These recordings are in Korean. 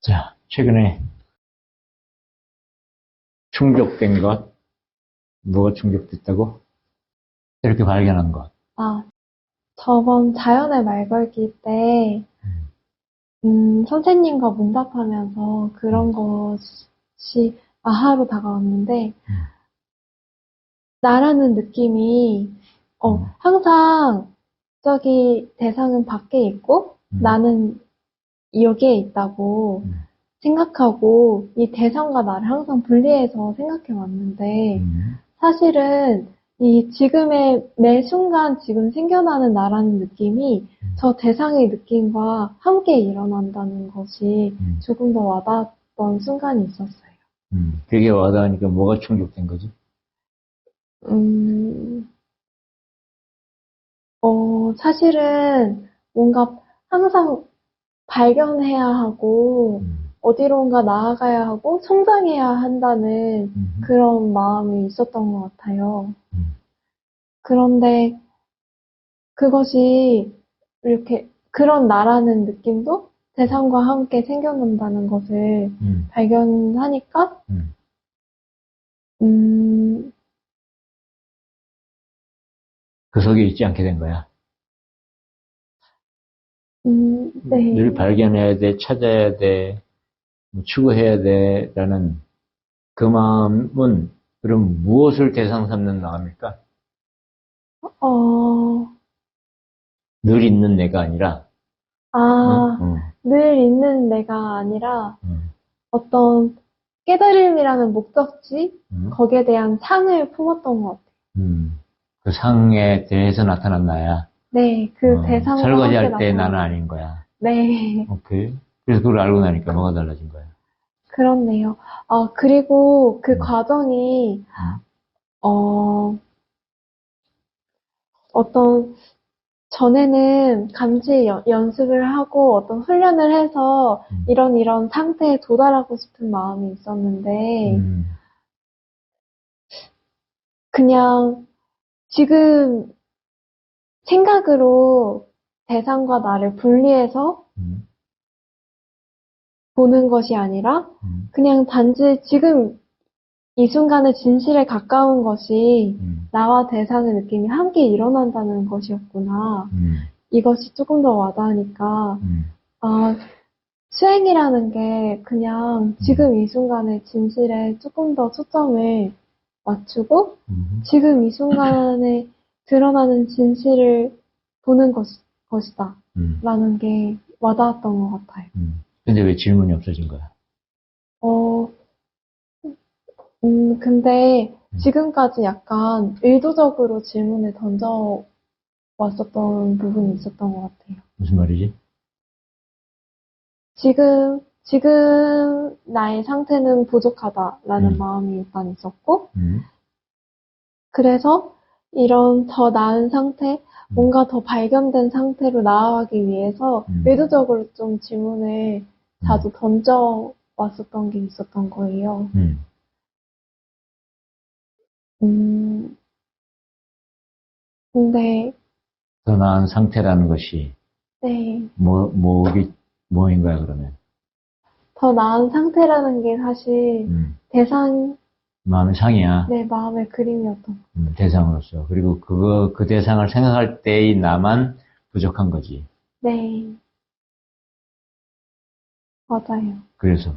자, 최근에 충족된 것, 뭐가 충족됐다고? 이렇게 발견한 것. 아, 저번 자연의 말 걸기 때, 음, 선생님과 문답하면서 그런 것이 아하로 다가왔는데, 나라는 느낌이, 어, 음. 항상 저기 대상은 밖에 있고, 음. 나는 여기에 있다고 음. 생각하고, 이 대상과 나를 항상 분리해서 생각해 왔는데, 음. 사실은 이 지금의 매 순간 지금 생겨나는 나라는 느낌이 음. 저 대상의 느낌과 함께 일어난다는 것이 음. 조금 더 와닿았던 순간이 있었어요. 음. 그게 와닿으니까 뭐가 충족된 거지? 음, 어, 사실은 뭔가 항상 발견해야 하고 음. 어디론가 나아가야 하고 성장해야 한다는 음. 그런 마음이 있었던 것 같아요. 음. 그런데 그것이 이렇게 그런 나라는 느낌도 대상과 함께 생겨난다는 것을 음. 발견하니까, 음. 음, 그 속에 있지 않게 된 거야. 음, 네. 늘 발견해야 돼, 찾아야 돼, 뭐 추구해야 돼, 라는 그 마음은 그럼 무엇을 대상 삼는 마음일까? 어, 늘 있는 내가 아니라, 아, 응? 응, 늘 있는 내가 아니라 응, 어떤 깨달음이라는 목적지, 응, 거기에 대한 상을 품었던 것 같아요. 응. 그 상에 대해서 나타난 나야. 네, 그 어, 대상과 설거지할 때 나는 아닌 거야. 네, 오케이. 그래서 그걸 알고 나니까 뭐가 달라진 거야. 그렇네요. 아, 그리고 그 음. 과정이, 음. 어, 어떤, 전에는 감지 연- 연습을 하고 어떤 훈련을 해서 음. 이런 이런 상태에 도달하고 싶은 마음이 있었는데, 음, 그냥 지금 생각으로 대상과 나를 분리해서 음, 보는 것이 아니라 음, 그냥 단지 지금 이 순간의 진실에 가까운 것이 음, 나와 대상의 느낌이 함께 일어난다는 것이었구나. 음, 이것이 조금 더 와닿으니까, 음, 아, 수행이라는 게 그냥 지금 이 순간의 진실에 조금 더 초점을 맞추고 음. 지금 이 순간에 드러나는 진실을 보는 것, 것이다. 음, 라는 게 와닿았던 것 같아요. 음. 근데 왜 질문이 없어진 거야? 어, 음, 근데 음. 지금까지 약간 의도적으로 질문을 던져 왔었던 부분이 있었던 것 같아요. 무슨 말이지? 지금, 지금 나의 상태는 부족하다라는 음. 마음이 일단 있었고, 음, 그래서 이런 더 나은 상태, 뭔가 더 발견된 상태로 나아가기 위해서 음. 의도적으로 좀 질문을 자주 던져 왔었던 게 있었던 거예요. 음, 음, 근데, 더 나은 상태라는 것이 네, 뭐, 뭐기, 뭐인 거야, 그러면? 더 나은 상태라는 게 사실 음, 대상, 마음의 상이야. 내 마음의 그림이었던 음, 대상으로서. 그리고 그거, 그 대상을 생각할 때의 나만 부족한 거지. 네. 맞아요. 그래서,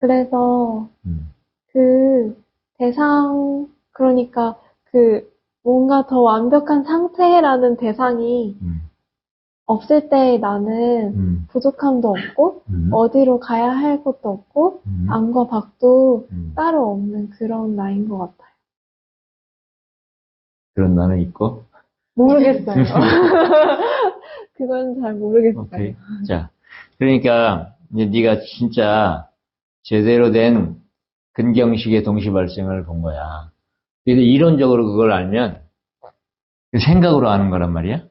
그래서 음, 그 대상, 그러니까 그 뭔가 더 완벽한 상태라는 대상이 음, 없을 때 나는 음, 부족함도 없고, 음, 어디로 가야 할 곳도 없고, 음, 안과 밖도 음. 따로 없는 그런 나인 것 같아요. 그런 나는 있고, 모르겠어요. 그건 잘 모르겠어요. 오케이. 자, 그러니까 이제 네가 진짜 제대로 된 근경식의 동시 발생을 본 거야. 근데 이론적으로 그걸 알면 생각으로 아는 거란 말이야.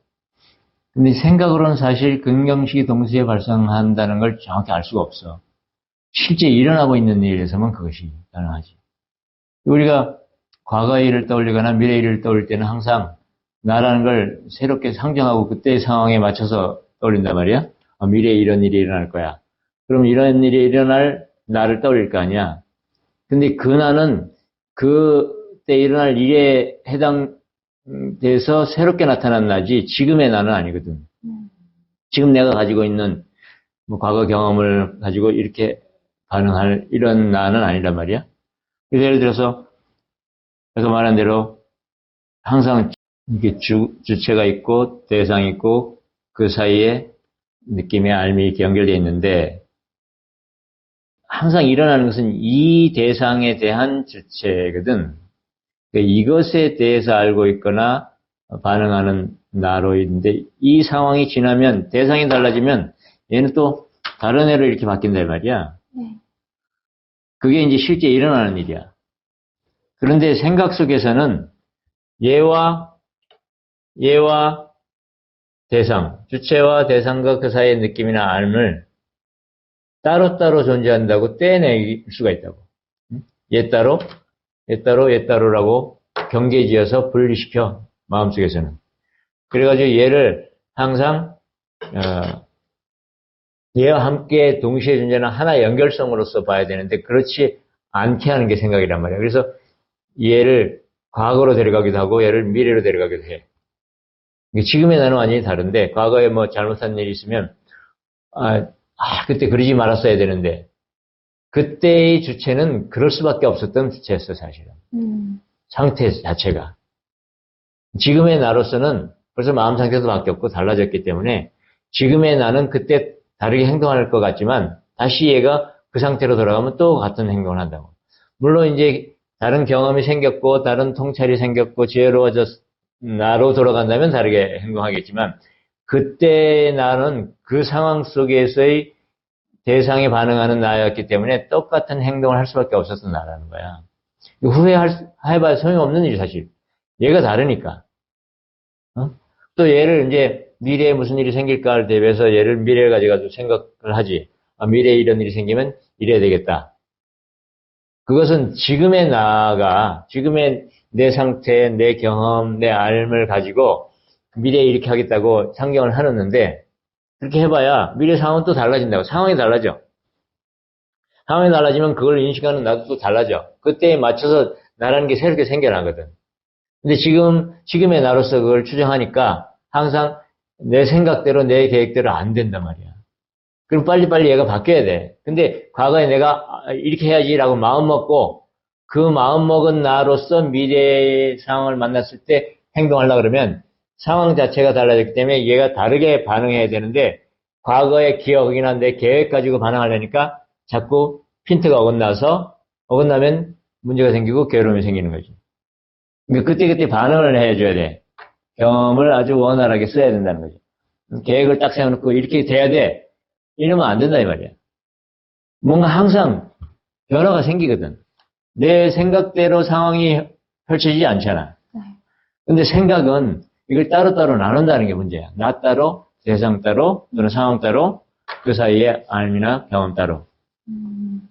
근데 생각으로는 사실 근경식이 동시에 발생한다는 걸 정확히 알 수가 없어. 실제 일어나고 있는 일에서만 그것이 가능하지. 우리가 과거의 일을 떠올리거나 미래의 일을 떠올릴 때는 항상 나라는 걸 새롭게 상정하고 그때의 상황에 맞춰서 떠올린단 말이야. 아, 미래에 이런 일이 일어날 거야. 그럼 이런 일이 일어날 나를 떠올릴 거 아니야. 근데 그 나는 그때 일어날 일에 해당 돼서 새롭게 나타난 나지 지금의 나는 아니거든. 음. 지금 내가 가지고 있는 뭐 과거 경험을 가지고 이렇게 반응할 이런 나는 아니란 말이야. 그래서 예를 들어서 아까 말한 대로 항상 이게 주, 주체가 있고 대상이 있고 그 사이에 느낌의 알미 이렇게 연결되어 있는데 항상 일어나는 것은 이 대상에 대한 주체거든. 그러니까 이것에 대해서 알고 있거나 반응하는 나로 있는데 이 상황이 지나면 대상이 달라지면 얘는 또 다른 애로 이렇게 바뀐단 말이야. 네. 그게 이제 실제 일어나는 일이야. 그런데 생각 속에서는 얘와 얘와 대상, 주체와 대상과 그 사이의 느낌이나 알을 따로따로 존재한다고 떼낼 수가 있다고. 얘 따로, 얘 따로, 얘 따로라고 경계 지어서 분리시켜, 마음속에서는. 그래가지고 얘를 항상, 어, 얘와 함께 동시에 존재하는 하나의 연결성으로서 봐야 되는데, 그렇지 않게 하는 게 생각이란 말이야. 그래서 얘를 과거로 데려가기도 하고, 얘를 미래로 데려가기도 해. 지금의 나는 완전히 다른데, 과거에 뭐 잘못한 일이 있으면, 아, 아, 그때 그러지 말았어야 되는데, 그때의 주체는 그럴 수밖에 없었던 주체였어, 사실은. 음. 상태 자체가. 지금의 나로서는 벌써 마음 상태도 바뀌었고 달라졌기 때문에 지금의 나는 그때 다르게 행동할 것 같지만 다시 얘가 그 상태로 돌아가면 또 같은 행동을 한다고. 물론 이제 다른 경험이 생겼고 다른 통찰이 생겼고 지혜로워졌 나로 돌아간다면 다르게 행동하겠지만 그때 나는 그 상황 속에서의 대상에 반응하는 나였기 때문에 똑같은 행동을 할 수밖에 없었던 나라는 거야. 후회할, 해봐야 소용없는 일이 사실. 얘가 다르니까. 어? 또 얘를 이제 미래에 무슨 일이 생길까를 대비해서 얘를 미래를 가져가지고 생각을 하지. 아, 미래에 이런 일이 생기면 이래야 되겠다. 그것은 지금의 나가, 지금의 내 상태, 내 경험, 내 알을 가지고 미래에 이렇게 하겠다고 상경을 하는데, 그렇게 해봐야 미래 상황은 또 달라진다고. 상황이 달라져. 상황이 달라지면 그걸 인식하는 나도 또 달라져. 그때에 맞춰서 나라는 게 새롭게 생겨나거든. 근데 지금, 지금의 나로서 그걸 추정하니까 항상 내 생각대로 내 계획대로 안 된단 말이야. 그럼 빨리빨리 얘가 바뀌어야 돼. 근데 과거에 내가 이렇게 해야지라고 마음 먹고 그 마음 먹은 나로서 미래의 상황을 만났을 때 행동하려고 그러면 상황 자체가 달라졌기 때문에 얘가 다르게 반응해야 되는데 과거의 기억이나 내 계획 가지고 반응하려니까 자꾸 핀트가 어긋나서 어긋나면 문제가 생기고 괴로움이 생기는 거지. 그러니까 그때 그때 반응을 해줘야 돼. 경험을 아주 원활하게 써야 된다는 거죠. 계획을 딱 세워놓고 이렇게 돼야 돼. 이러면 안 된다 이 말이야. 뭔가 항상 변화가 생기거든. 내 생각대로 상황이 펼쳐지지 않잖아. 네. 근데 생각은 이걸 따로따로 나눈다는 게 문제야. 나 따로, 대상 따로, 또는 상황 따로, 그 사이에 알미나 경험 따로. 음.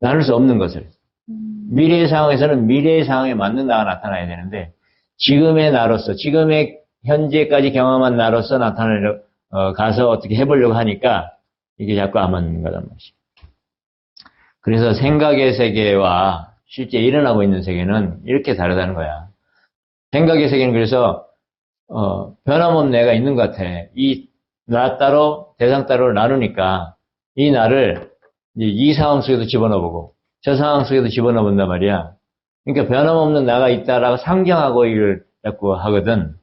나눌 수 없는 것을. 음. 미래의 상황에서는 미래의 상황에 맞는 나가 나타나야 되는데, 지금의 나로서, 지금의 현재까지 경험한 나로서 나타나려, 어, 가서 어떻게 해보려고 하니까, 이게 자꾸 안 맞는 거란 말이지. 그래서 생각의 세계와 실제 일어나고 있는 세계는 이렇게 다르다는 거야. 생각의 세계는 그래서 어, 변함없는 내가 있는 것 같아. 이 나 따로 대상 따로 나누니까 이 나를 이 상황 속에도 집어넣어보고 저 상황 속에도 집어넣어본단 말이야. 그러니까 변함없는 나가 있다라고 상정하고 일을 자꾸 하거든.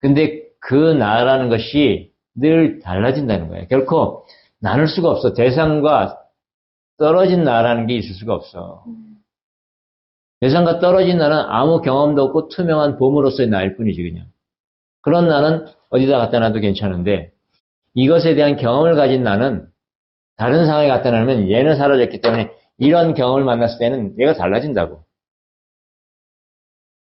근데 그 나라는 것이 늘 달라진다는 거야. 결코 나눌 수가 없어. 대상과 떨어진 나라는 게 있을 수가 없어. 음. 대상과 떨어진 나는 아무 경험도 없고 투명한 봄으로서의 나일 뿐이지 그냥. 그런 나는 어디다 갖다 놔도 괜찮은데 이것에 대한 경험을 가진 나는 다른 상황에 갖다 놓으면 얘는 사라졌기 때문에 이런 경험을 만났을 때는 얘가 달라진다고.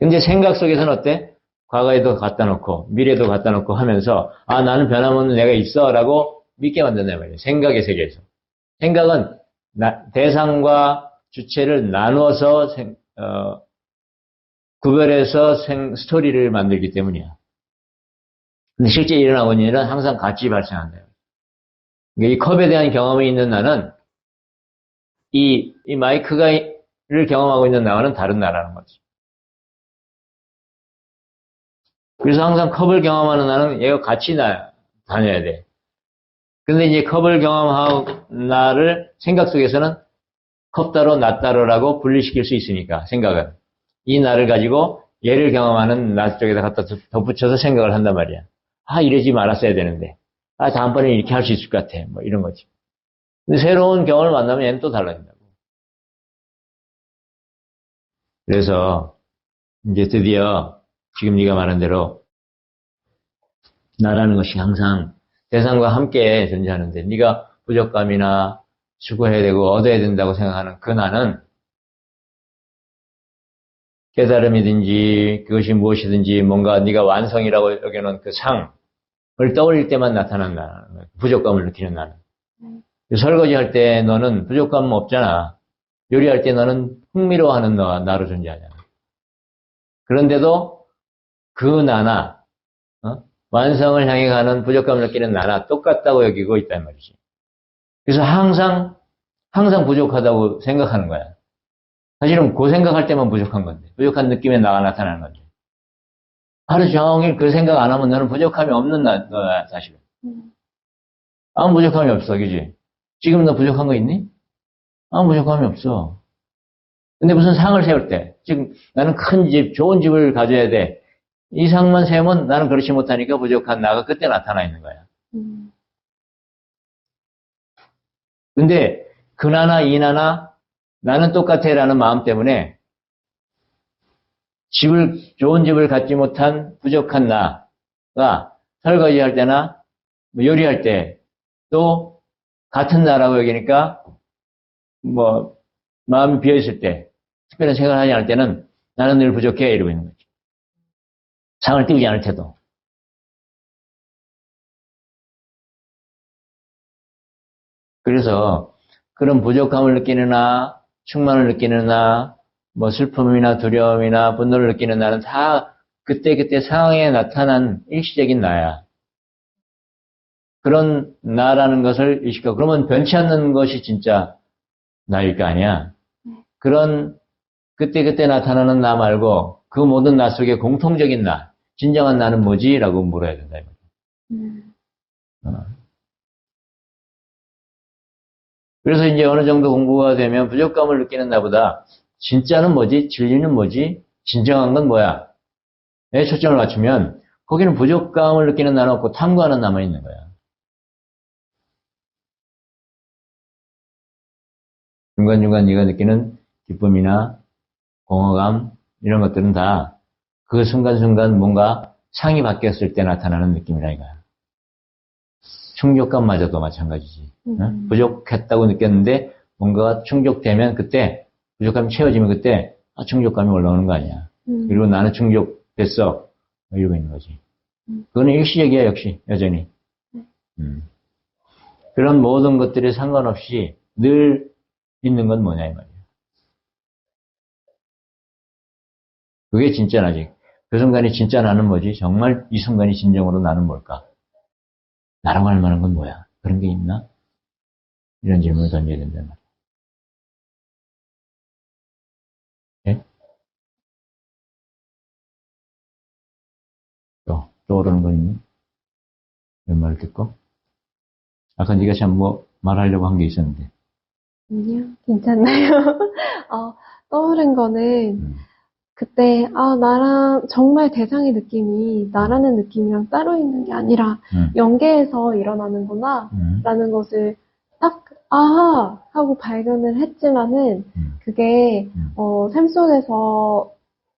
근데 생각 속에서는 어때? 과거에도 갖다 놓고 미래도 갖다 놓고 하면서 아 나는 변함없는 내가 있어라고 믿게 만든단 말이에요. 생각의 세계에서. 생각은 나, 대상과 주체를 나누어서 생, 어, 구별해서 생, 스토리를 만들기 때문이야. 근데 실제 일어나고 있는 일은 항상 같이. 그러니까 이 컵에 대한 경험이 있는 나는 이, 이 마이크가를 경험하고 있는 나와는 다른 나라는 거지. 그래서 항상 컵을 경험하는 나는 얘가 같이 나, 다녀야 돼. 근데 이제 컵을 경험하고 나를 생각 속에서는 컵 따로 나 따로라고 분리시킬 수 있으니까 생각은 이 나를 가지고 얘를 경험하는 나 쪽에다 갖다 덧붙여서 생각을 한단 말이야. 아 이러지 말았어야 되는데 아 다음번에 이렇게 할 수 있을 것 같아 뭐 이런 거지. 근데 새로운 경험을 만나면 얘는 또 달라진다고. 그래서 이제 드디어 지금 네가 말한 대로 나라는 것이 항상 대상과 함께 존재하는데 네가 부족감이나 추구해야 되고 얻어야 된다고 생각하는 그 나는 깨달음이든지 그것이 무엇이든지 뭔가 네가 완성이라고 여기는 그 상을 떠올릴 때만 나타난 나 부족감을 느끼는 나는 설거지 할 때 너는 부족감 없잖아 요리할 때 너는 흥미로워하는 너가 나로 존재하잖아 그런데도 그 나나 어? 완성을 향해 가는 부족감을 느끼는 나나 똑같다고 여기고 있단 말이지. 그래서 항상 항상 부족하다고 생각하는 거야. 사실은 그 생각할 때만 부족한 건데 부족한 느낌에 나가 나타나는 건데 하루 종일 그 생각 안 하면 너는 부족함이 없는 나, 너야 사실은. 아무 부족함이 없어, 그지? 지금 너 부족한 거 있니? 아무 부족함이 없어. 근데 무슨 상을 세울 때, 지금 나는 큰 집, 좋은 집을 가져야 돼. 이 상만 세우면 나는 그렇지 못하니까 부족한 나가 그때 나타나 있는 거야. 음, 근데 그나나 이나나 나는 똑같아라는 마음 때문에 집을 좋은 집을 갖지 못한 부족한 나가 설거지 할 때나 뭐 요리할 때 또 같은 나라고 여기니까 뭐 마음이 비어 있을 때 특별한 생각을 하지 않을 때는 나는 늘 부족해 이러고 있는 거지. 상을 띄우지 않을 테도. 그래서 그런 부족함을 느끼는 나, 충만을 느끼는 나, 뭐 슬픔이나 두려움이나 분노를 느끼는 나는 다 그때 그때 상황에 나타난 일시적인 나야. 그런 나라는 것을 의식하고 그러면 변치 않는 것이 진짜 나일 거 아니야. 그런 그때그때 나타나는 나 말고 그 모든 나 속에 공통적인 나, 진정한 나는 뭐지? 라고 물어야 된다. 음, 어. 그래서 이제 어느 정도 공부가 되면 부족감을 느끼는 나보다 진짜는 뭐지? 진리는 뭐지? 진정한 건 뭐야? 에 초점을 맞추면 거기는 부족감을 느끼는 나는 없고 탐구하는 나만 있는 거야. 중간중간 네가 느끼는 기쁨이나 공허감 이런 것들은 다 그 순간순간 뭔가 상이 바뀌었을 때 나타나는 느낌이라 이거야. 충족감마저도 마찬가지지. 응? 음. 부족했다고 느꼈는데 뭔가가 충족되면 그때 부족감이 채워지면 그때 아, 충족감이 올라오는 거 아니야. 음, 그리고 나는 충족됐어. 뭐 이러고 있는 거지. 음. 그거는 일시적이야 역시 여전히. 네. 음. 그런 모든 것들에 상관없이 늘 있는 건 뭐냐 이 말이야. 그게 진짜 나지. 그 순간이 진짜 나는 뭐지? 정말 이 순간이 진정으로 나는 뭘까? 나라고 할 만한 건 뭐야? 그런 게 있나? 이런 질문을 던져야 된단 말이야. 예? 또, 떠오르는 거 있니? 몇말 듣고? 아까 네가 참 뭐 말하려고 한 게 있었는데. 아니요, 괜찮나요? 어, 떠오른 거는 음. 그때 아 나랑 정말 대상의 느낌이 나라는 느낌이랑 따로 있는 게 아니라 음. 연계해서 일어나는구나 음. 라는 것을 딱 아하 하고 발견을 했지만은 음. 그게 음. 어, 삶 속에서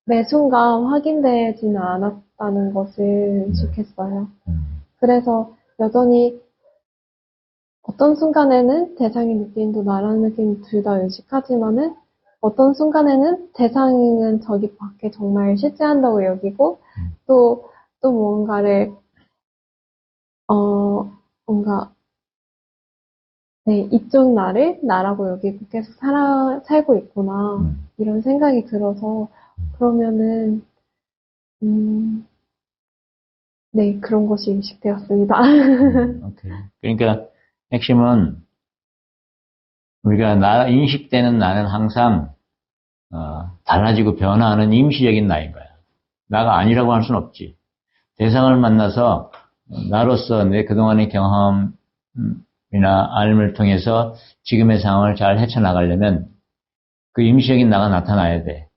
매 순간 확인되지는 않았다는 것을 인식했어요. 음. 그래서 여전히 어떤 순간에는 대상의 느낌도 나라는 느낌 둘 다 의식하지만은 어떤 순간에는 대상은 저기 밖에 정말 실제한다고 여기고 음. 또, 또 뭔가를 어, 뭔가 네, 이쪽 나를 나라고 여기고 계속 살아, 살고 있구나. 음. 이런 생각이 들어서, 그러면은, 음, 네, 그런 것이 인식되었습니다. 음, 오케이. 그러니까 핵심은 우리가 나, 인식되는 나는 항상 어, 달라지고 변화하는 임시적인 나인 거야. 나가 아니라고 할 수는 없지. 대상을 만나서 나로서 내 그동안의 경험이나 알을 통해서 지금의 상황을 잘 헤쳐나가려면 그 임시적인 나가 나타나야 돼.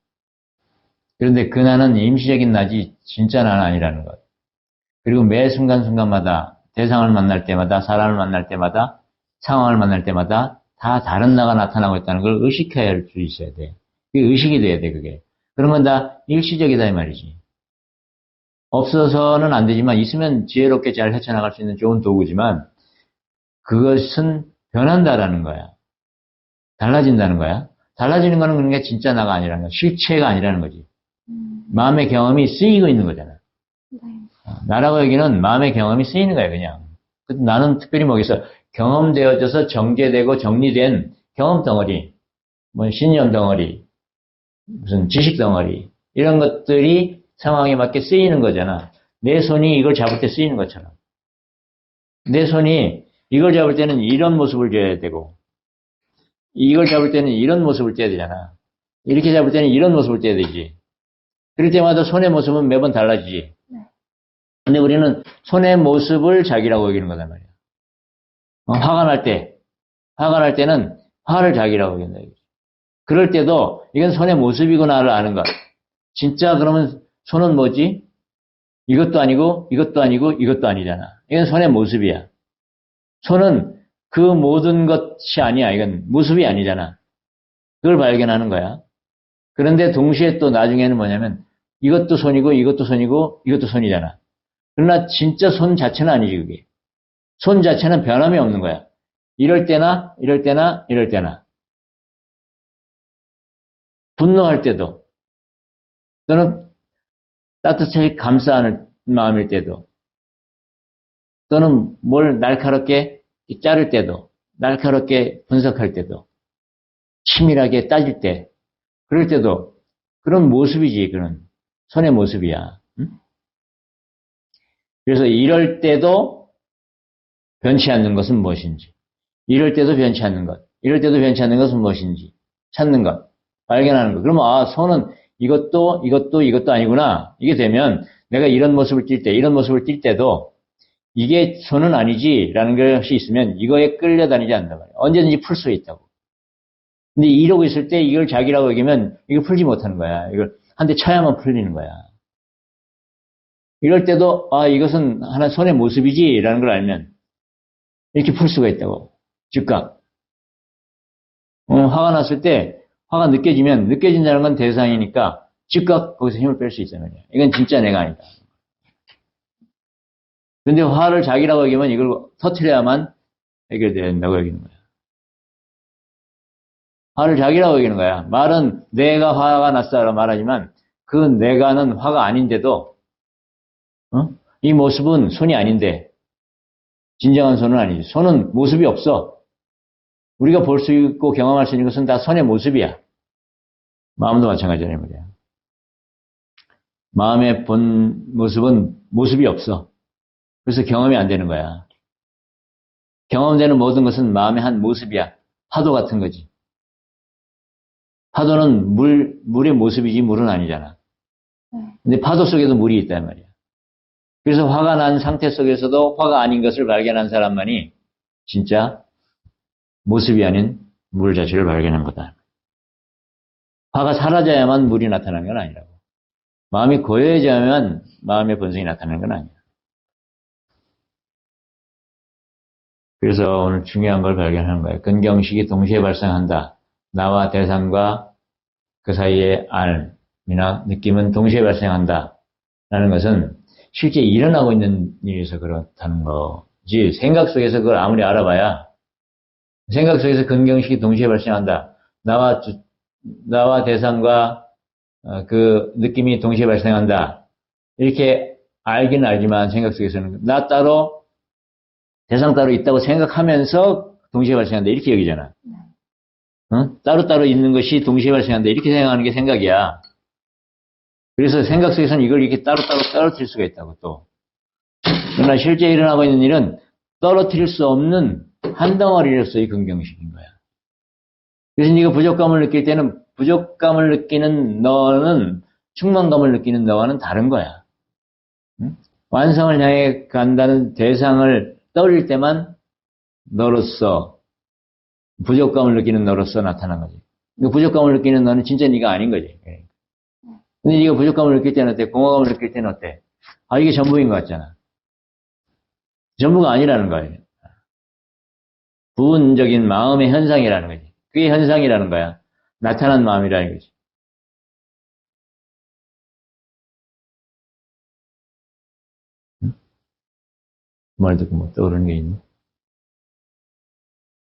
그런데 그 나는 임시적인 나지 진짜 나는 아니라는 것. 그리고 매 순간순간마다 대상을 만날 때마다 사람을 만날 때마다 상황을 만날 때마다 다 다른 나가 나타나고 있다는 걸 의식해야 할 수 있어야 돼. 그게 의식이 돼야 돼, 그게. 그런 건 다 일시적이다, 이 말이지. 없어서는 안 되지만, 있으면 지혜롭게 잘 헤쳐나갈 수 있는 좋은 도구지만, 그것은 변한다라는 거야. 달라진다는 거야. 달라지는 거는 그러니까 진짜 나가 아니라는 거야. 실체가 아니라는 거지. 음, 마음의 경험이 쓰이고 있는 거잖아. 네. 나라고 여기는 마음의 경험이 쓰이는 거야, 그냥. 그 나는 특별히 뭐겠어. 경험되어져서 정제되고 정리된 경험 덩어리, 뭐 신념 덩어리, 무슨 지식 덩어리, 이런 것들이 상황에 맞게 쓰이는 거잖아. 내 손이 이걸 잡을 때 쓰이는 것처럼. 내 손이 이걸 잡을 때는 이런 모습을 줘야 되고, 이걸 잡을 때는 이런 모습을 떼야 되잖아. 이렇게 잡을 때는 이런 모습을 떼야 되지. 그럴 때마다 손의 모습은 매번 달라지지. 네. 근데 우리는 손의 모습을 자기라고 여기는 거단 말이야. 어, 화가 날 때, 화가 날 때는 화를 자기라고 여긴다. 그럴 때도 이건 손의 모습이구나를 아는 것. 진짜 그러면 손은 뭐지? 이것도 아니고, 이것도 아니고, 이것도 아니잖아. 이건 손의 모습이야. 손은 그 모든 것이 아니야. 이건 모습이 아니잖아. 그걸 발견하는 거야. 그런데 동시에 또 나중에는 뭐냐면 이것도 손이고 이것도 손이고 이것도 손이잖아. 그러나 진짜 손 자체는 아니지 그게. 손 자체는 변함이 없는 거야. 이럴 때나 이럴 때나 이럴 때나. 분노할 때도 또는 따뜻하게 감싸는 마음일 때도 또는 뭘 날카롭게 자를 때도 날카롭게 분석할 때도 치밀하게 따질 때 그럴 때도 그런 모습이지 그런 손의 모습이야. 응? 그래서 이럴 때도 변치 않는 것은 무엇인지 이럴 때도 변치 않는 것 이럴 때도 변치 않는 것은 무엇인지 찾는 것 발견하는 것 그러면 아 손은 이것도 이것도 이것도 아니구나 이게 되면 내가 이런 모습을 띌 때 이런 모습을 띌 때도 이게 손은 아니지라는 것이 있으면 이거에 끌려다니지 않는단 말이야. 언제든지 풀 수 있다고. 근데 이러고 있을 때 이걸 자기라고 여기면 이거 풀지 못하는 거야. 이걸 한 대 쳐야만 풀리는 거야. 이럴 때도 아 이것은 하나 손의 모습이지라는 걸 알면 이렇게 풀 수가 있다고. 즉각. 어, 화가 났을 때 화가 느껴지면 느껴진다는 건 대상이니까 즉각 거기서 힘을 뺄수 말이야. 이건 진짜 내가 아니다. 근데 화를 자기라고 여기면 이걸 터트려야만 해결된다고 여기는 거야. 화를 자기라고 여기는 거야. 말은 내가 화가 났어라고 말하지만 그 내가는 화가 아닌데도 어? 이 모습은 손이 아닌데 진정한 손은 아니지. 손은 모습이 없어. 우리가 볼 수 있고 경험할 수 있는 것은 다 손의 모습이야. 마음도 마찬가지란 말이야. 마음의 본 모습은 모습이 없어. 그래서 경험이 안 되는 거야. 경험되는 모든 것은 마음의 한 모습이야. 파도 같은 거지. 파도는 물, 물의 모습이지 물은 아니잖아. 네. 근데 파도 속에도 물이 있단 말이야. 그래서 화가 난 상태 속에서도 화가 아닌 것을 발견한 사람만이 진짜 모습이 아닌 물 자체를 발견한 거다. 화가 사라져야만 물이 나타나는 건 아니라고. 마음이 고요해져야만 마음의 본성이 나타나는 건 아니야. 그래서 오늘 중요한 걸 발견하는 거예요. 근경식이 동시에 발생한다. 나와 대상과 그 사이의 알이나 느낌은 동시에 발생한다. 라는 것은 실제 일어나고 있는 일에서 그렇다는 거지. 생각 속에서 그걸 아무리 알아봐야 생각 속에서 근경식이 동시에 발생한다. 나와, 나와 대상과 어, 그 느낌이 동시에 발생한다. 이렇게 알기는 알지만 생각 속에서는 나 따로 대상 따로 있다고 생각하면서 동시에 발생한다. 이렇게 여기잖아. 어? 따로따로 있는 것이 동시에 발생한다. 이렇게 생각하는 게 생각이야. 그래서 생각 속에서는 이걸 이렇게 따로따로 떨어뜨릴 수가 있다고 또. 그러나 실제 일어나고 있는 일은 떨어뜨릴 수 없는 한 덩어리로서의 근경식인 거야. 그래서 네가 부족감을 느낄 때는 부족감을 느끼는 너는 충만감을 느끼는 너와는 다른 거야. 응? 완성을 향해 간다는 대상을 떠올릴 때만 너로서 부족감을 느끼는 너로서 나타난 거지. 그 부족감을 느끼는 너는 진짜 네가 아닌 거지. 근데 네가 부족감을 느낄 때는 어때? 공허감을 느낄 때는 어때? 아 이게 전부인 것 같잖아. 전부가 아니라는 거예요. 부분적인 마음의 현상이라는 거지. 그게 현상이라는 거야. 나타난 마음이라는 거지. 응? 말 듣고 뭐 떠오르는 게 있니?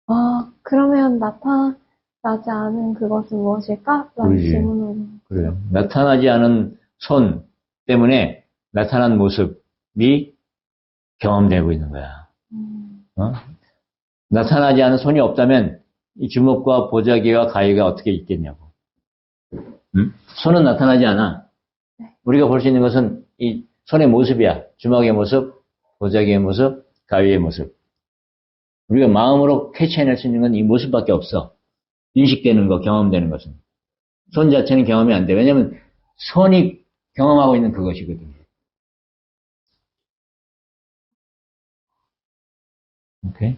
아, 그러면 나타나지 않은 그것은 무엇일까? 라는. 질문을. 그래요. 나타나지 않은 손 때문에 나타난 모습이 경험되고 있는 거야. 음, 어? 나타나지 않은 손이 없다면 이 주먹과 보자기와 가위가 어떻게 있겠냐고. 응? 손은 나타나지 않아. 네. 우리가 볼 수 있는 것은 이 손의 모습이야. 주먹의 모습, 보자기의 모습, 가위의 모습. 우리가 마음으로 캐치해낼 수 있는 건 이 모습밖에 없어. 인식되는 거, 경험되는 것은. 손 자체는 경험이 안 돼. 왜냐면 손이 경험하고 있는 그것이거든요. 오케이?